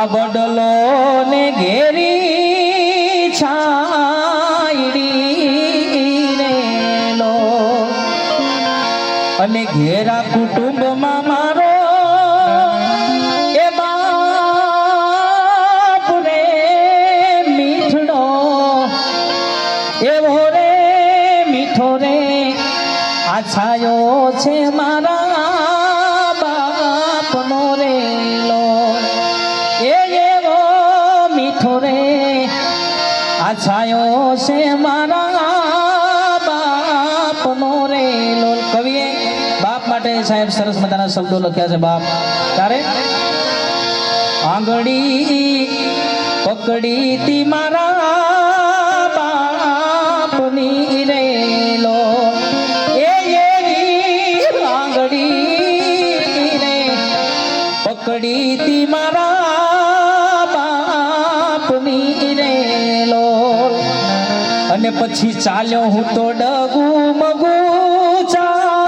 આ બદલો ને ઘેરી છાયડી રે લો અને ઘેરા કુટુંબમાં મારો એ બાપ રે મીઠડો. એવો રે મીઠો રે. છાયો છે મારા આ છે મારા બાપનો રેલો કવિએ બાપ માટે સાહેબ સરસ મજાના શબ્દો લખ્યા છે બાપ. તારે? આંગળી પકડી તી મારા બાપની રેલો એ આંગળી રે. પકડી તી મારા પછી ચાલ્યો હું તો ડગુ મગુ ચા